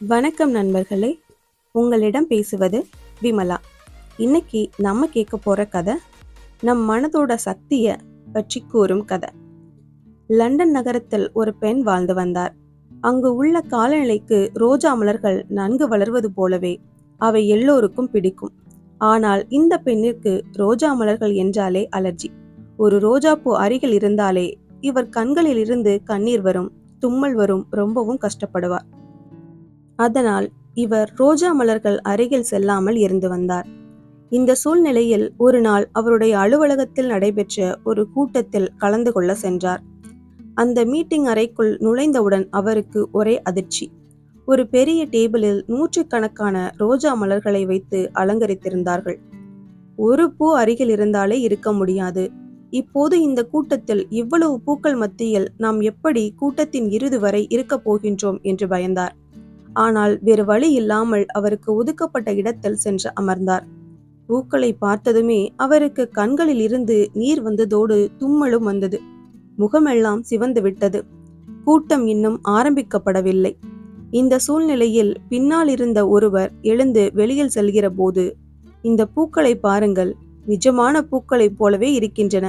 வணக்கம் நண்பர்களே. உங்களிடம் பேசுவது விமலா. இன்னைக்கு நம்ம கேட்க போகிற கதை நம் மனதோட சக்தியை பற்றி கூறும் கதை. லண்டன் நகரத்தில் ஒரு பெண் வாழ்ந்து வந்தார். அங்கு உள்ள காலநிலைக்கு ரோஜா மலர்கள் நன்கு வளர்வது போலவே அவை எல்லோருக்கும் பிடிக்கும். ஆனால் இந்த பெண்ணிற்கு ரோஜா மலர்கள் என்றாலே அலர்ஜி. ஒரு ரோஜாப்பூ அருகில் இருந்தாலே இவர் கண்களில் இருந்து கண்ணீர் வரும் தும்மல் வரும் ரொம்பவும் கஷ்டப்படுவார். அதனால் இவர் ரோஜா மலர்கள் அருகில் செல்லாமல் இருந்து வந்தார். இந்த சூழ்நிலையில் ஒரு நாள் அவருடைய அலுவலகத்தில் நடைபெற்ற ஒரு கூட்டத்தில் கலந்து கொள்ள சென்றார். அந்த மீட்டிங் அறைக்குள் நுழைந்தவுடன் அவருக்கு ஒரே அதிர்ச்சி. ஒரு பெரிய டேபிளில் நூற்றுக்கணக்கான ரோஜா மலர்களை வைத்து அலங்கரித்திருந்தார்கள். ஒரு பூ அருகில் இருந்தாலே இருக்க முடியாது. இப்போது இந்த கூட்டத்தில் இவ்வளவு பூக்கள் மத்தியில் நாம் எப்படி கூட்டத்தின் இறுதி வரை இருக்கப் போகின்றோம் என்று பயந்தார். ஆனால் வேறு வழி இல்லாமல் அவருக்கு ஒதுக்கப்பட்ட இடத்தில் சென்று அமர்ந்தார். பூக்களை பார்த்ததுமே அவருக்கு கண்களில் இருந்து நீர் வந்ததோடு தும்மலும் வந்தது. முகமெல்லாம் சிவந்து விட்டது. கூட்டம் இன்னும் ஆரம்பிக்கப்படவில்லை. இந்த சூழ்நிலையில் பின்னால் இருந்த ஒருவர் எழுந்து வெளியில் செல்கிற போது இந்த பூக்களை பாருங்கள் நிஜமான பூக்களைப் போலவே இருக்கின்றன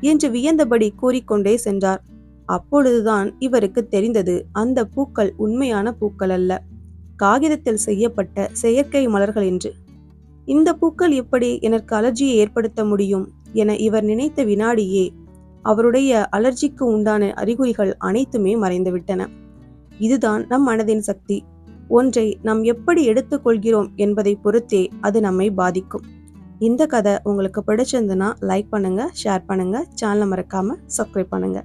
என்று வியந்தபடி கூறிக்கொண்டே சென்றார். அப்பொழுதுதான் இவருக்கு தெரிந்தது அந்த பூக்கள் உண்மையான பூக்கள் அல்ல. காகிதத்தில் செய்யப்பட்ட செயற்கை மலர்கள் என்று இந்த பூக்கள் எப்படி எனக்கு அலர்ஜியை ஏற்படுத்த முடியும் என இவர் நினைத்த வினாடியே அவருடைய அலர்ஜிக்கு உண்டான அறிகுறிகள் அனைத்துமே மறைந்துவிட்டன. இதுதான் நம் மனதின் சக்தி. ஒன்றை நாம் எப்படி எடுத்துக்கொள்கிறோம் என்பதை பொறுத்தே அது நம்மை பாதிக்கும். இந்த கதை உங்களுக்கு பிடிச்சிருந்துன்னா லைக் பண்ணுங்க ஷேர் பண்ணுங்க சேனலை மறக்காம சப்ஸ்கிரைப் பண்ணுங்க.